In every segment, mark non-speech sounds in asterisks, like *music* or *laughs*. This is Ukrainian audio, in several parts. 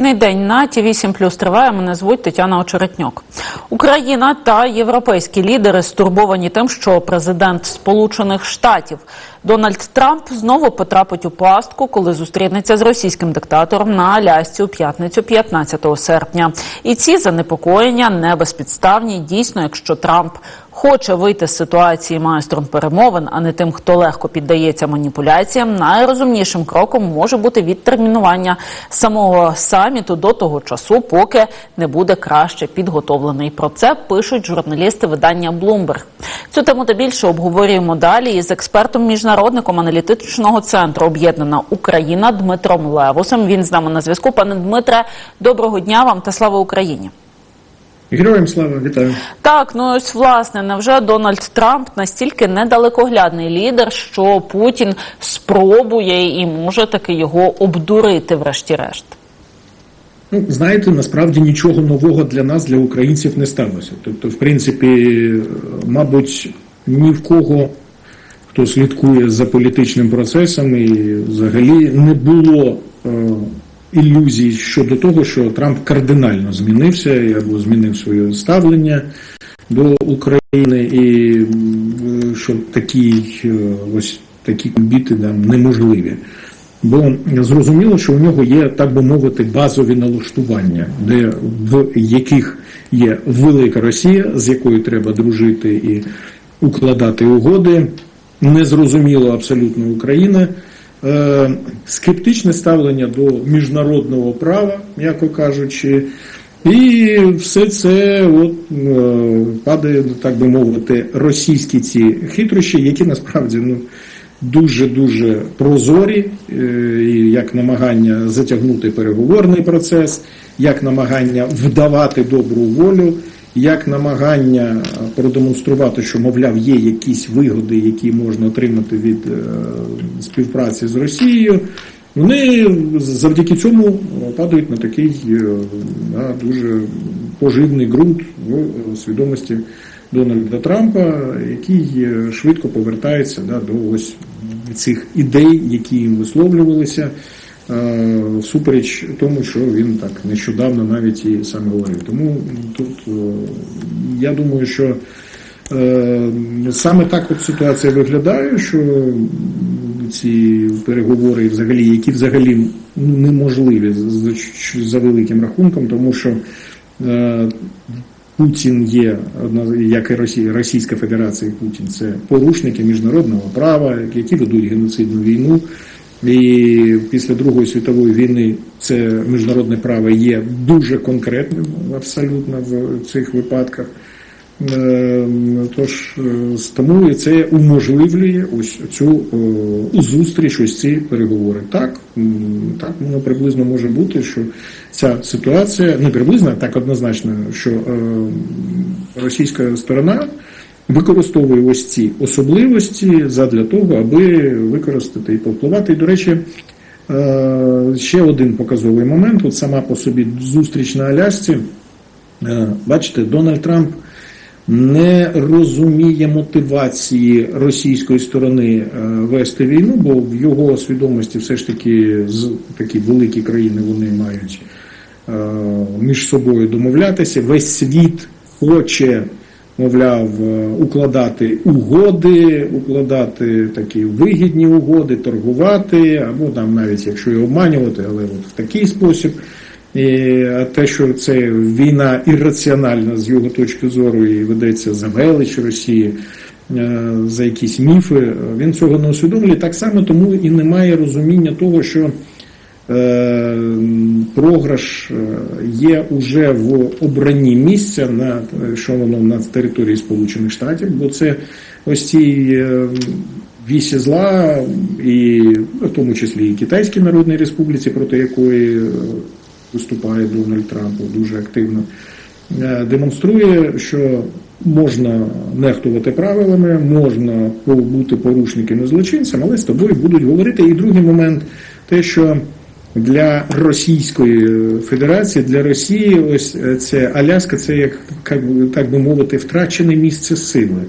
Ний день на ті 8 плюс триває. Мене звуть Тетяна Очеретньок. Україна та європейські лідери стурбовані тим, що президент Сполучених Штатів Дональд Трамп знову потрапить у пастку, коли зустрінеться з російським диктатором на Алясці у п'ятницю, 15 серпня. І ці занепокоєння не безпідставні. Дійсно, якщо Трамп хоче вийти з ситуації майстром перемовин, а не тим, хто легко піддається маніпуляціям, найрозумнішим кроком може бути відтермінування самого саміту до того часу, поки не буде краще підготовлений. Про це пишуть журналісти видання Bloomberg. Цю тему та більше обговорюємо далі із експертом міжнародником аналітичного центру Об'єднана Україна Дмитром Левусом. Він з нами на зв'язку. Пане Дмитре, доброго дня вам та слава Україні. Героям слава вітаю. Так, ну ось власне, невже Дональд Трамп настільки недалекоглядний лідер, що Путін спробує і може таки його обдурити, врешті-решт? Ну, знаєте, насправді нічого нового для нас, для українців, не сталося. Тобто, в принципі, мабуть, ні в кого, хто слідкує за політичним процесом, і взагалі не було е, ілюзій щодо того, що Трамп кардинально змінився або змінив своє ставлення до України, і що такі е, ось такі комбіти там неможливі. Бо зрозуміло, що у нього є, так би мовити, базові налаштування, де в яких є велика Росія, з якою треба дружити і укладати угоди. Незрозуміло абсолютно Україна. Е, скептичне ставлення до міжнародного права, м'яко кажучи, і все це от, е, падає, так би мовити, російські ці хитрощі, які насправді ну, дуже-дуже прозорі, е, як намагання затягнути переговорний процес, як намагання вдавати добру волю, як намагання продемонструвати, що, мовляв, є якісь вигоди, які можна отримати від е, співпраці з Росією. Вони завдяки цьому падають на такий е, да, дуже поживний ґрунт в свідомості Дональда Трампа, який е, швидко повертається да, до ось цих ідей, які їм висловлювалися, е, всупереч тому, що він так нещодавно навіть і сам говорив. Тому тут е, я думаю, що е, саме так от ситуація виглядає, що ці переговори, взагалі, які взагалі неможливі за, великим рахунком, тому що Путін є як і Росія, Російська Федерація, Путін це порушники міжнародного права, які ведуть геноцидну війну. І після Другої світової війни це міжнародне право є дуже конкретним абсолютно в цих випадках. Е, Тож е, тому це уможливлює ось цю о, зустріч, ось ці переговори. Так, так воно приблизно може бути, що ця ситуація не приблизно, а так однозначно, що е, російська сторона використовує ось ці особливості задля того, аби використати і повпливати. І, до речі, е, ще один показовий момент: от сама по собі зустріч на Алясці. Е, Бачите, Дональд Трамп не розуміє мотивації російської сторони е, вести війну, бо в його свідомості все ж таки з такі великі країни вони мають між собою домовлятися. Весь світ хоче, мовляв, е, укладати угоди, укладати такі вигідні угоди, торгувати, або там навіть якщо і обманювати, але от в такий спосіб. І те, що це війна ірраціональна з його точки зору і ведеться за велич Росії, е, за якісь міфи, він цього не усвідомлює. Так само тому і немає розуміння того, що програш е, є уже в обранні місця на що воно на території Сполучених Штатів, бо це ось ці вісі зла, і в тому числі і Китайській Народній Республіці, проти якої виступає Дональд Трамп дуже активно, демонструє, що можна нехтувати правилами, можна бути порушником і злочинцем, але з тобою будуть говорити. І другий момент, те, що для Російської Федерації, для Росії, ось це Аляска, це як так би мовити, втрачене місце сили.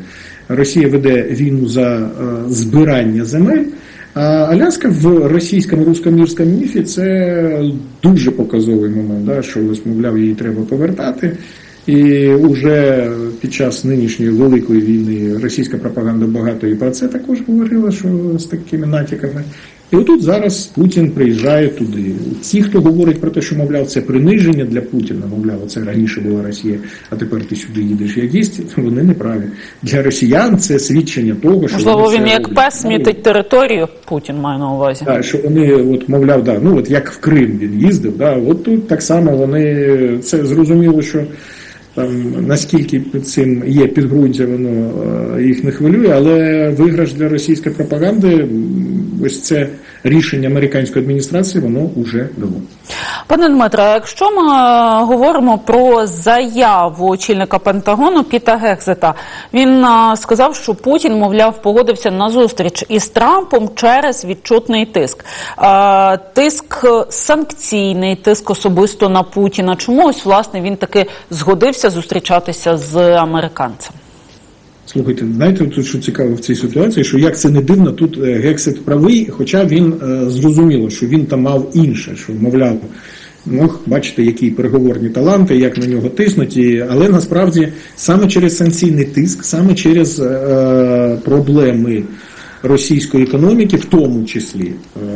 Росія веде війну за збирання земель. А Аляска в російському руськомірському міфі це дуже показовий момент, да, що ось, мовляв, її треба повертати. І вже під час нинішньої великої війни російська пропаганда багато і про це також говорила, що з такими натяками. І отут зараз Путін приїжджає туди. Ті, хто говорить про те, що мовляв, це приниження для Путіна, мовляв, це раніше була Росія, а тепер ти сюди їдеш як гість, вони не праві. Для росіян це свідчення того, що Можливо, вони він як роблять. пес мітить територію. Путін має на увазі. Так, що вони, от, мовляв, да, ну от як в Крим він їздив, да, от тут так само вони це зрозуміло, що там наскільки цим є підґрунтя, воно е, їх не хвилює, але виграш для російської пропаганди, ось це рішення американської адміністрації, воно вже дало. Пане Дмитре, якщо ми е, говоримо про заяву очільника Пентагону Піта Гекзета, він е, сказав, що Путін, мовляв, погодився на зустріч із Трампом через відчутний тиск. Е, Тиск санкційний, тиск особисто на Путіна. Чому ось власне він таки згодився зустрічатися з американцем? Слухайте, знаєте, тут що цікаво в цій ситуації, що як це не дивно, тут е, Гексет правий, хоча він е, зрозуміло, що він там мав інше, що мовляв, ну бачите, які переговорні таланти, як на нього тиснуть, і, але насправді саме через санкційний тиск, саме через е, проблеми російської економіки, в тому числі. Е,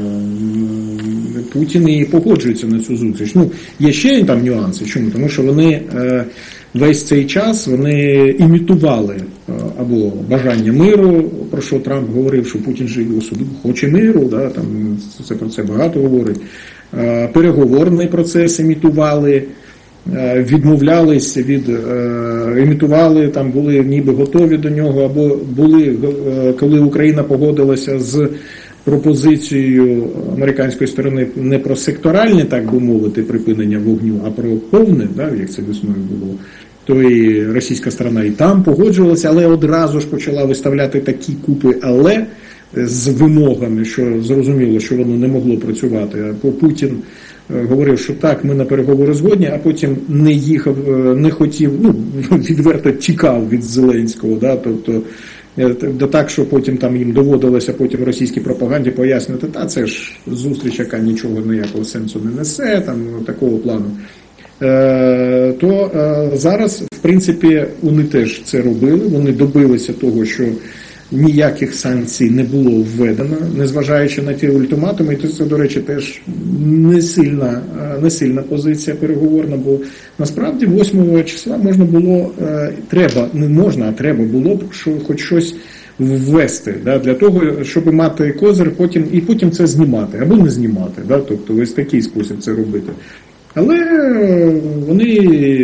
Путін і погоджується на цю зустріч. Ну, є ще там нюанси. Чому? Тому що вони е, весь цей час вони імітували е, або бажання миру, про що Трамп говорив, що Путін же особливо хоче миру, да, там це про це багато говорить. Е, переговорний процес імітували. е, Відмовлялись від імітували, там були ніби готові до нього, або були коли Україна погодилася з пропозицією американської сторони не про секторальне, так би мовити, припинення вогню, а про повне, да, як це весною було. То і російська сторона і там погоджувалася, але одразу ж почала виставляти такі купи, але з вимогами, що зрозуміло, що воно не могло працювати. Путін е, говорив, що так, ми на переговори згодні, а потім не їхав, е, не хотів, ну *laughs* відверто тікав від Зеленського, да, тобто. Е, Да так, що потім там їм доводилося потім російській пропаганді пояснювати, та це ж зустріч, яка нічого ніякого сенсу не несе, там ну, такого плану. Е, то е, зараз, в принципі, вони теж це робили. Вони добилися того, що ніяких санкцій не було введено, незважаючи на ті ультиматуми. І це, до речі, теж не сильна, е, не сильна позиція переговорна, бо насправді 8 числа можна було, е, треба, не можна, а треба було б що, хоч щось ввести да, для того, щоб мати козир, потім і потім це знімати або не знімати. Да, тобто ось такий спосіб це робити. Але вони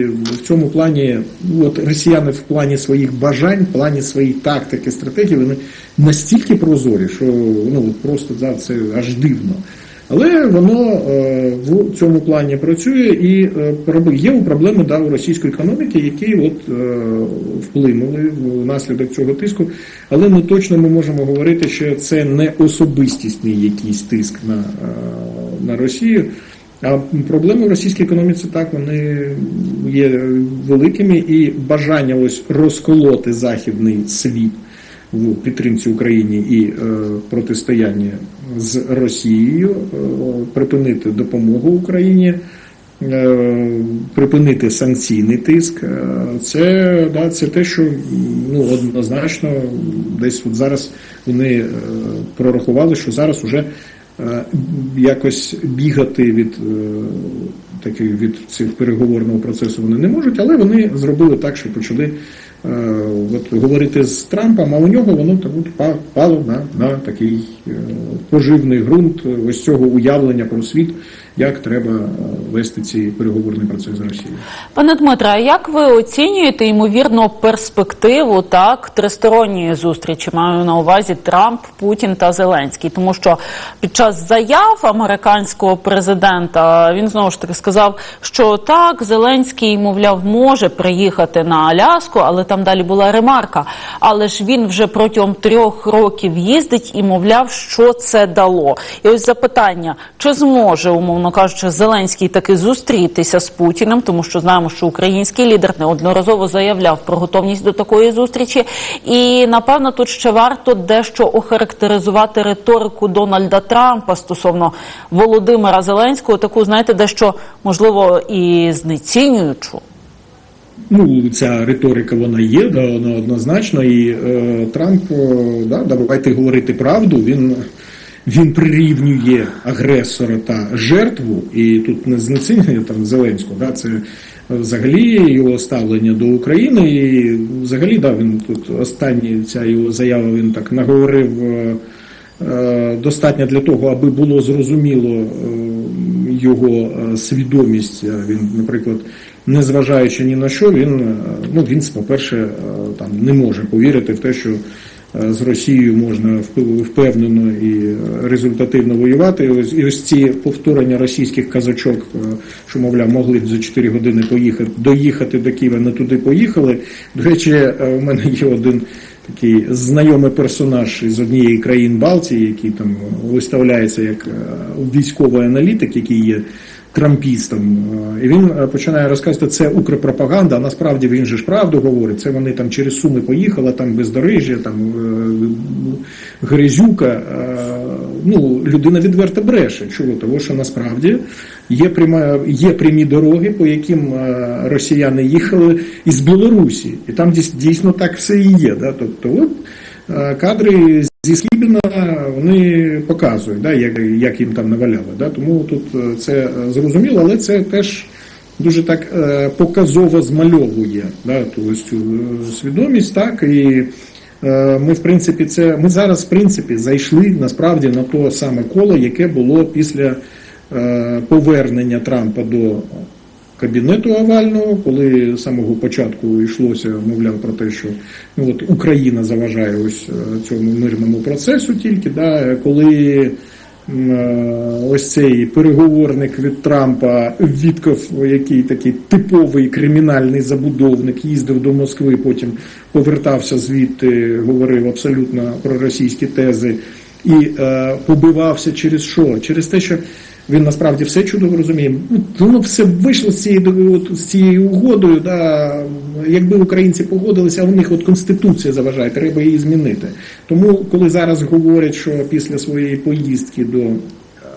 в цьому плані, от росіяни в плані своїх бажань, в плані своєї тактики, стратегії, вони настільки прозорі, що ну просто да, це аж дивно. Але воно е, в цьому плані працює і е, є проблеми да, у російської економіки, які от е, вплинули внаслідок цього тиску. Але ми точно ми можемо говорити, що це не особистісний якийсь тиск на, на Росію. А проблеми в російській економіці так вони є великими, і бажання ось розколоти західний світ в підтримці Україні і е, протистоянні з Росією, е, припинити допомогу Україні, е, припинити санкційний тиск. е, Це, да, це те, що ну, однозначно десь от зараз вони е, прорахували, що зараз уже якось бігати від е, таких від цих переговорного процесу вони не можуть, але вони зробили так, що почали е, от, говорити з Трампом, а у нього воно так пало на, на такий е, поживний ґрунт ось цього уявлення про світ, як треба е, вести цей переговорний процес з Росією. Пане Дмитре, а як ви оцінюєте ймовірну перспективу так тристоронньої зустрічі? Маю на увазі Трамп, Путін та Зеленський, тому що під час заяв американського президента він знову ж таки сказав, що так, Зеленський, мовляв, може приїхати на Аляску, але там далі була ремарка. Але ж він вже протягом трьох років їздить і мовляв, що це дало. І ось запитання: чи зможе умовно умовно кажучи, Зеленський таки зустрітися з Путіним, тому що знаємо, що український лідер неодноразово заявляв про готовність до такої зустрічі. І напевно тут ще варто дещо охарактеризувати риторику Дональда Трампа стосовно Володимира Зеленського, таку знаєте, дещо можливо і знецінюючу. Ну, ця риторика вона є, да, вона однозначно. І е, Трамп, е, да, давайте говорити правду, він, він прирівнює агресора та жертву, і тут не знецінює там Зеленського, да, це взагалі його ставлення до України. І взагалі, да, він тут останні ця його заява він так наговорив. е, е, Достатньо для того, аби було зрозуміло е, його е, свідомість. Е, Він, наприклад, незважаючи ні на що, він, е, ну, він, по-перше, е, там не може повірити в те, що е, з Росією можна вп- впевнено і е, результативно воювати. І ось, і ось ці повторення російських казачок, е, що, мовляв, могли б за 4 години поїхати, доїхати до Києва, не туди поїхали. До речі, е, у мене є один такий знайомий персонаж із однієї країн Балтії, який там виставляється як е, військовий аналітик, який є трампістом. Е, І він е, починає розказувати, це укрпропаганда, а насправді він же ж правду говорить. Це вони там через Суми поїхали, там бездоріжжя, там е. Е, Ну, людина відверто бреше. Чого? Тому що насправді є пряма, є прямі дороги, по яким росіяни їхали із Білорусі, і там дійсно так все і є. Да? Тобто, от кадри зі Скібіна вони показують, да, як, як їм там наваляли. Да? Тому тут е, це е, зрозуміло, але це теж дуже так е, показово змальовує да, ту ось цю свідомість, так і. Ми, в принципі, це ми зараз, в принципі, зайшли насправді на то саме коло, яке було після повернення Трампа до кабінету овального, коли з самого початку йшлося, мовляв, про те, що ну, от Україна заважає ось е, цьому мирному процесу тільки, да, коли е, ось цей переговорник від Трампа Вітков, який такий типовий кримінальний забудовник, їздив до Москви, потім повертався звідти, говорив абсолютно проросійські тези і е, побивався через що? Через те, що він насправді все чудово розуміє. Воно все вийшло з цією з цією угодою. Да, якби українці погодилися, а у них от конституція заважає, треба її змінити. Тому, коли зараз говорять, що після своєї поїздки до е,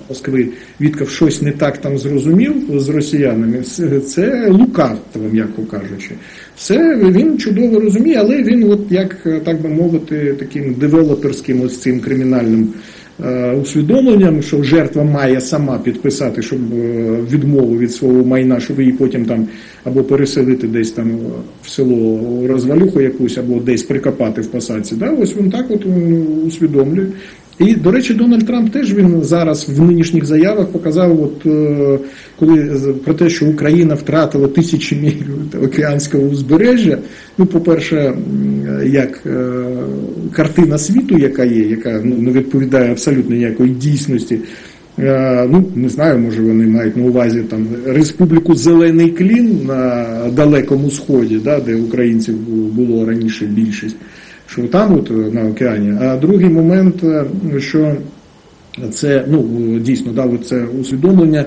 Москви Вітков щось не так там зрозумів з росіянами, це- це лукавство, м'яко кажучи. Все він чудово розуміє, але він, от як е, так би мовити, таким девелоперським ось цим кримінальним усвідомленням, що жертва має сама підписати, щоб е, відмову від свого майна, щоб її потім там або переселити десь там в село розвалюху якусь, або десь прикопати в посадці. Да? Ось він так от усвідомлює. І, до речі, Дональд Трамп теж він зараз в нинішніх заявах показав, от е, коли про те, що Україна втратила тисячі миль океанського узбережжя. Ну, по-перше, як е, картина світу, яка є, яка ну, не відповідає абсолютно ніякої дійсності. Е, Ну, не знаю, може вони мають на увазі там Республіку Зелений Клін на Далекому Сході, да, де українців було раніше більшість, що там от на океані. А другий момент, е, що це ну дійсно да, це усвідомлення.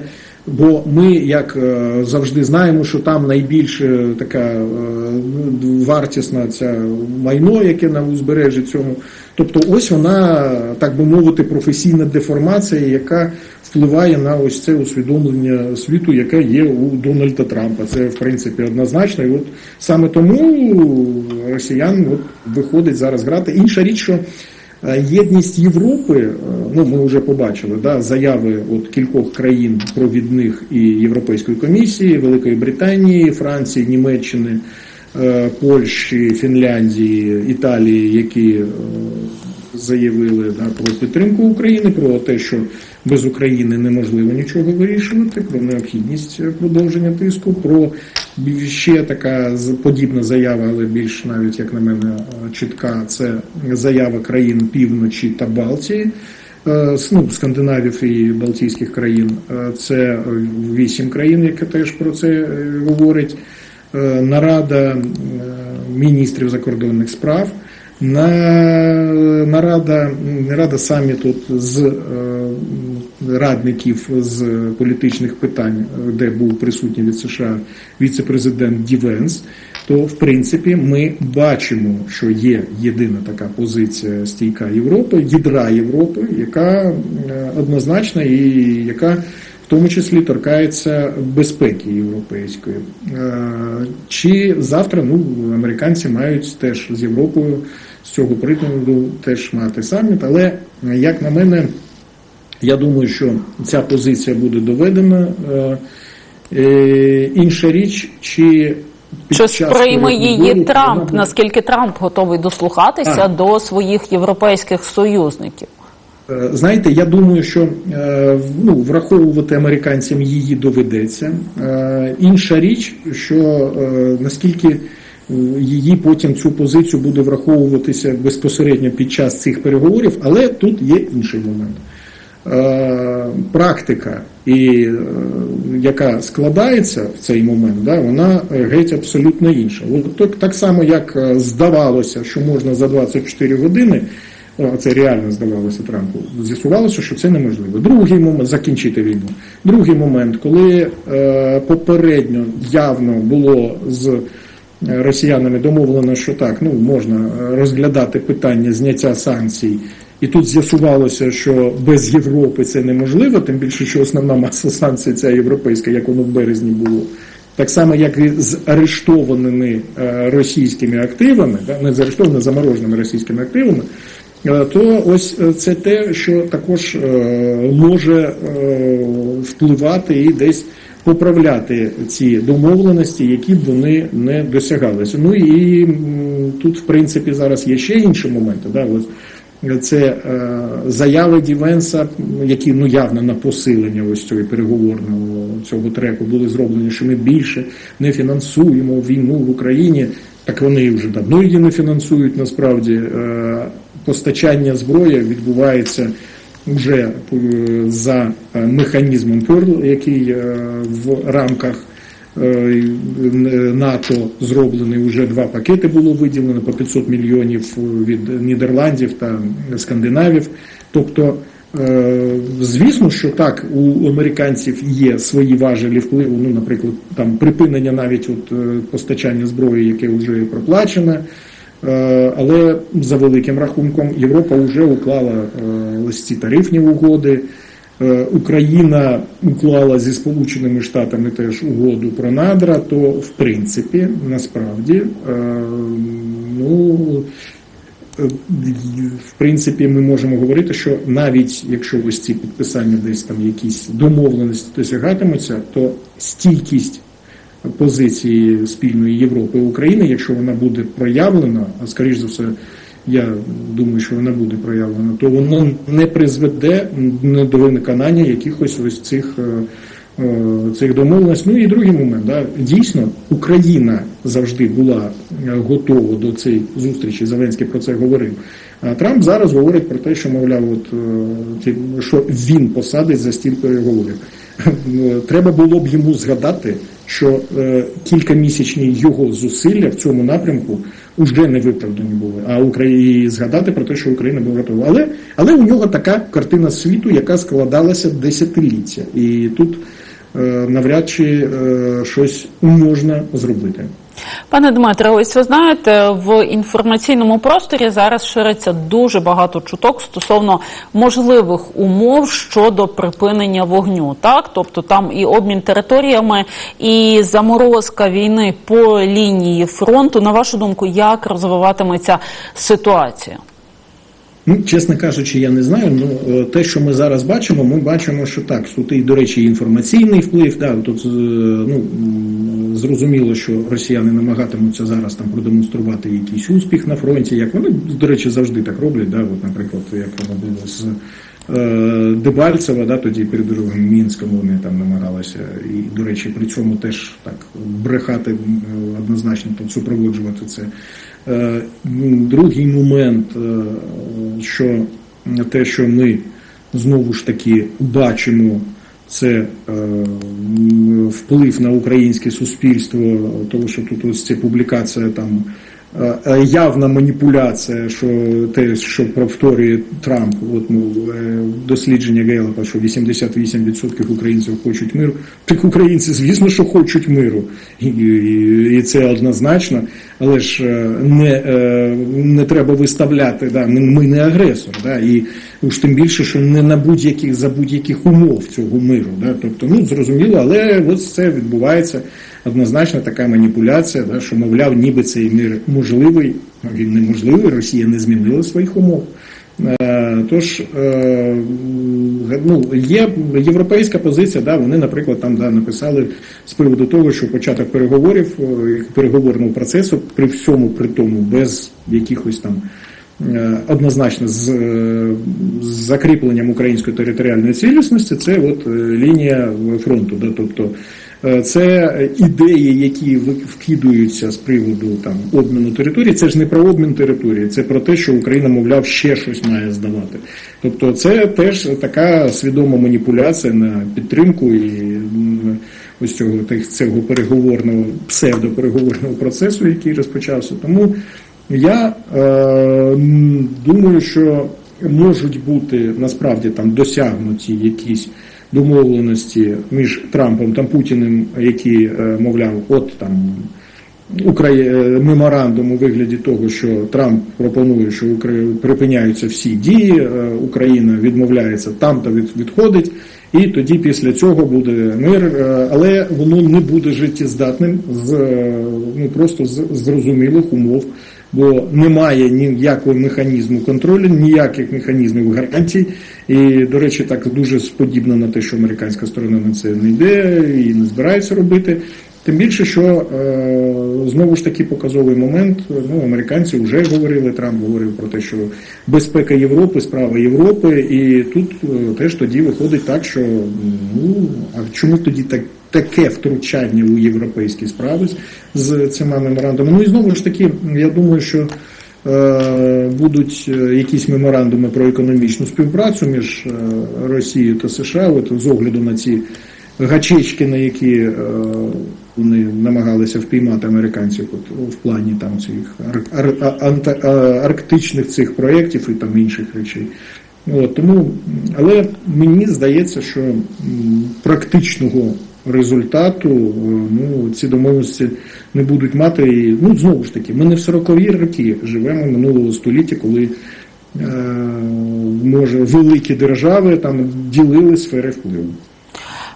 Бо ми, як е, завжди, знаємо, що там найбільше така е, вартісна ця майно, яке на узбережжі цьому. Тобто, ось вона, так би мовити, професійна деформація, яка впливає на ось це усвідомлення світу, яке є у Дональда Трампа. Це в принципі однозначно. І от саме тому росіян от виходить зараз грати. Інша річ, що Єдність Європи, е, ну ми вже побачили, да, заяви от кількох країн провідних і Європейської комісії, Великої Британії, Франції, Німеччини, е, Польщі, Фінляндії, Італії, які е, заявили да, про підтримку України, про те, що без України неможливо нічого вирішувати, про необхідність продовження тиску, про ще така подібна заява, але більш навіть як на мене чітка, це заява країн півночі та Балтії. е, Ну, скандинавів і Балтійських країн, Е, це вісім країн, які теж про це е, говорять. Е, Нарада міністрів закордонних справ нарада, нарада саміту з е, радників з політичних питань, де був присутній від США віце-президент Дівенс, то в принципі ми бачимо, що є єдина така позиція стійка Європи, ядра Європи, яка е, однозначна і яка в тому числі торкається безпеки європейської. Е, Чи завтра ну, американці мають теж з Європою з цього приводу теж мати саміт, але е, як на мене, я думаю, що ця позиція буде доведена. Е, Інша річ, чи під Чи час сприйме її Трамп? буде- Наскільки Трамп готовий дослухатися А. до своїх європейських союзників? Е, Знаєте, я думаю, що е, ну, враховувати американцям її доведеться. Е, Інша річ, що наскільки її потім цю позицію буде враховуватися безпосередньо під час цих переговорів, але тут є інший момент. Практика, і, яка складається в цей момент, да, вона геть абсолютно інша. От так, само, як здавалося, що можна за 24 години Це реально здавалося Трампу. З'ясувалося, що це неможливо. Другий момент закінчити війну. Другий момент, коли е, попередньо явно було з е, росіянами домовлено, що так, ну можна е, розглядати питання зняття санкцій. І тут з'ясувалося, що без Європи це неможливо, тим більше, що основна маса санкцій ця європейська, як воно в березні було. Так само, як і з арештованими е, російськими активами, не з арештованими, замороженими російськими активами, то ось е, це те, що також е, може е, впливати і десь поправляти ці домовленості, які б вони не досягалися. Ну і тут, в принципі, зараз є ще інші моменти. Да, ось це е, заяви Дівенса, які ну явно на посилення ось цього переговорного цього треку були зроблені, що ми більше не фінансуємо війну в Україні. Так вони вже давно її не фінансують. Насправді Е, постачання зброї відбувається вже е, за е, механізмом Перл, який е, в рамках НАТО зроблений вже два пакети було виділено по 500 мільйонів від Нідерландів та Скандинавів. Тобто, звісно, що так у американців є свої важелі впливу. Ну, наприклад, там припинення навіть от постачання зброї, яке вже проплачене. Е, Але за великим рахунком Європа вже уклала е, ось ці тарифні угоди. Е, Україна уклала зі Сполученими Штатами теж угоду про надра, то в принципі насправді е, ну е, в принципі ми можемо говорити, що навіть якщо ось ці підписання десь там якісь домовленості досягатимуться, то стійкість позиції спільної Європи і України, якщо вона буде проявлена, а скоріш за все, я думаю, що вона буде проявлена, то воно не призведе до виконання якихось ось цих. е, е, Цих домовленостей. Ну і другий момент, да, дійсно, Україна завжди була е, готова до цієї зустрічі. Зеленський про це говорив. Трамп зараз говорить про те, що мовляв, от е, що він посадить за стіл переговорів. Ну, Треба було б йому згадати, що е, кількамісячні його зусилля в цьому напрямку вже не виправдані були. А Україні згадати про те, що Україна була готова. Але, але у нього така картина світу, яка складалася десятиліття. І тут е, навряд чи щось можна зробити. Пане Дмитре, ось ви знаєте, в інформаційному просторі зараз шириться дуже багато чуток стосовно можливих умов щодо припинення вогню. Так, тобто там і обмін територіями, і заморозка війни по лінії фронту. На вашу думку, як розвиватиметься ситуація? Ну, чесно кажучи, я не знаю. Ну те, що ми зараз бачимо, ми бачимо, що так, тут і, до речі, інформаційний вплив. Да, тут е, ну зрозуміло, що росіяни намагатимуться зараз там продемонструвати якийсь успіх на фронті, як вони, до речі, завжди так роблять. Да, от, наприклад, як воно було з е, Дебальцева, да, тоді перед другим Мінськом вони там намагалися, і, до речі, при цьому теж так брехати однозначно там супроводжувати це. Е, м, Другий момент, е, що те, що ми знову ж таки бачимо, це е, вплив на українське суспільство, тому що тут ось ця публікація там явна маніпуляція, що те, що повторює Трамп, от ну, е, дослідження Гейлапа, що 88% українців хочуть миру. Так українці, звісно, що хочуть миру, і, і, і це однозначно, але ж е, не, е, не треба виставляти, да, ми не агресор, да, і уж тим більше, що не на будь-яких за будь-яких умов цього миру. Да, тобто, ну зрозуміло, але от це відбувається однозначно така маніпуляція, да, що мовляв, ніби цей мир можливий, він неможливий, Росія не змінила своїх умов. Е, Тож е, ну, є європейська позиція, да, вони, наприклад, там да, написали з приводу того, що початок переговорів, е, переговорного процесу при всьому при тому, без якихось там однозначно з, е, з закріпленням української територіальної цілісності, це от е, лінія фронту. Да, тобто е, це ідеї, які вкидуються з приводу там обміну території. Це ж не про обмін території, це про те, що Україна, мовляв, ще щось має здавати. Тобто, це теж така свідома маніпуляція на підтримку і ось цього цього переговорного псевдопереговорного процесу, який розпочався. Тому я е, думаю, що можуть бути насправді там досягнуті якісь домовленості між Трампом та Путіним, які, е, мовляв, от там Украї... е, меморандум у вигляді того, що Трамп пропонує, що Укра- припиняються всі дії, е, Україна відмовляється там та від... відходить, і тоді після цього буде мир, е, але воно не буде життєздатним з е, ну просто з зрозумілих умов. Бо немає ніякого механізму контролю, ніяких механізмів гарантій. І, до речі, так дуже сподібно на те, що американська сторона на це не йде і не збирається робити. Тим більше, що е, знову ж таки показовий момент. Ну, американці вже говорили, Трамп говорив про те, що безпека Європи, справа Європи, і тут е, теж тоді виходить так, що ну а чому тоді так? Таке втручання у європейські справи з- цими меморандумами. Ну і знову ж таки, я думаю, що е, будуть е, якісь меморандуми про економічну співпрацю між е, Росією та США, от з огляду на ці гачечки, на які вони намагалися впіймати американців от, в плані там цих ар- ар- арктичних цих проєктів і там інших речей. От, тому, але мені здається, що практичного результату е, ну, ці домовленості не будуть мати. І, ну, знову ж таки, ми не в 40-ві роки живемо минулого століття, коли е, може великі держави там ділили сфери впливу.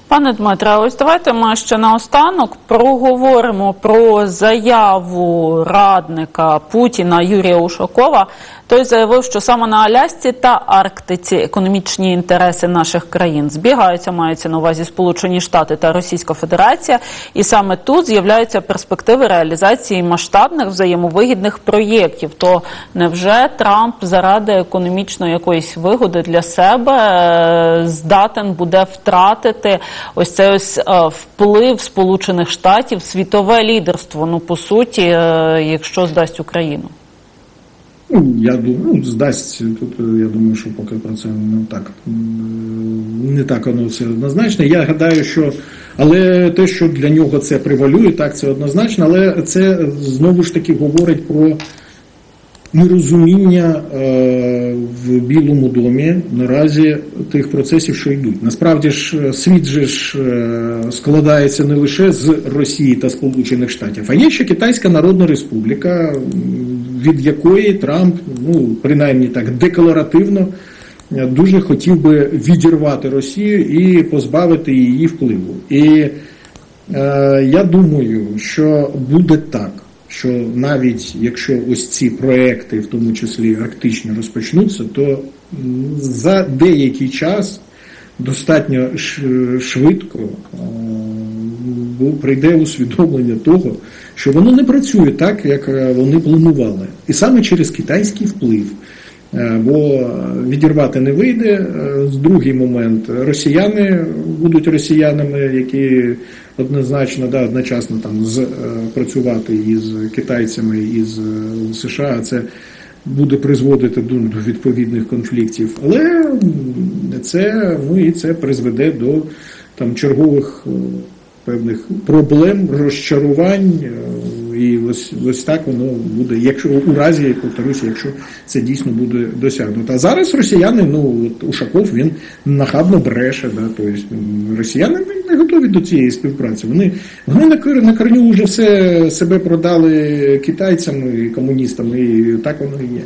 Пане Дмитре, ось давайте ми ще наостанок проговоримо про заяву радника Путіна Юрія Ушакова. Той заявив, що саме на Алясці та Арктиці економічні інтереси наших країн збігаються, маються на увазі Сполучені Штати та Російська Федерація, і саме тут з'являються перспективи реалізації масштабних взаємовигідних проєктів. То невже Трамп заради економічної якоїсь вигоди для себе е, здатен буде втратити ось цей ось е, вплив Сполучених Штатів, світове лідерство? Ну по суті, е, якщо здасть Україну. Ну, я думаю, ну, здасть тут. е, Я думаю, що поки про це не так не так воно все однозначно. Я гадаю, що але те, що для нього це превалює, так це однозначно, але це знову ж таки говорить про нерозуміння е, в Білому домі наразі тих процесів, що йдуть. Насправді ж е, світ же ж е, складається не лише з Росії та Сполучених Штатів, а є ще Китайська Народна Республіка, від якої Трамп, ну принаймні так декларативно. е, Дуже хотів би відірвати Росію і позбавити її впливу. І е, я думаю, що буде так, що навіть якщо ось ці проекти, в тому числі арктичні, розпочнуться, то за деякий час достатньо швидко е, прийде усвідомлення того, що воно не працює так, як е, вони планували, і саме через китайський вплив. Е, Бо відірвати не вийде. Е, Другий момент росіяни будуть росіянами, які однозначно да, одночасно там з, працювати із китайцями із США. Це буде призводити до, відповідних конфліктів. Але це ну і це призведе до там чергових певних проблем, розчарувань. І ось ось так воно буде, якщо у разі, повторюся, якщо це дійсно буде досягнуто. А зараз росіяни, ну от Ушаков він нахабно бреше, да, тобто росіяни не- готові до цієї співпраці. Вони вони на кор- на корню вже все себе продали китайцям і комуністам, і так воно і є.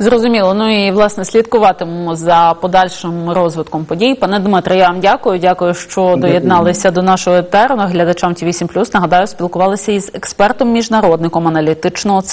Зрозуміло. Ну і власне слідкуватимемо за подальшим розвитком подій. Пане Дмитре, я вам дякую. Дякую, що доєдналися до нашого етеру. Глядачам ТВ 7+. Нагадаю, спілкувалися із експертом міжнародником аналітичного центру.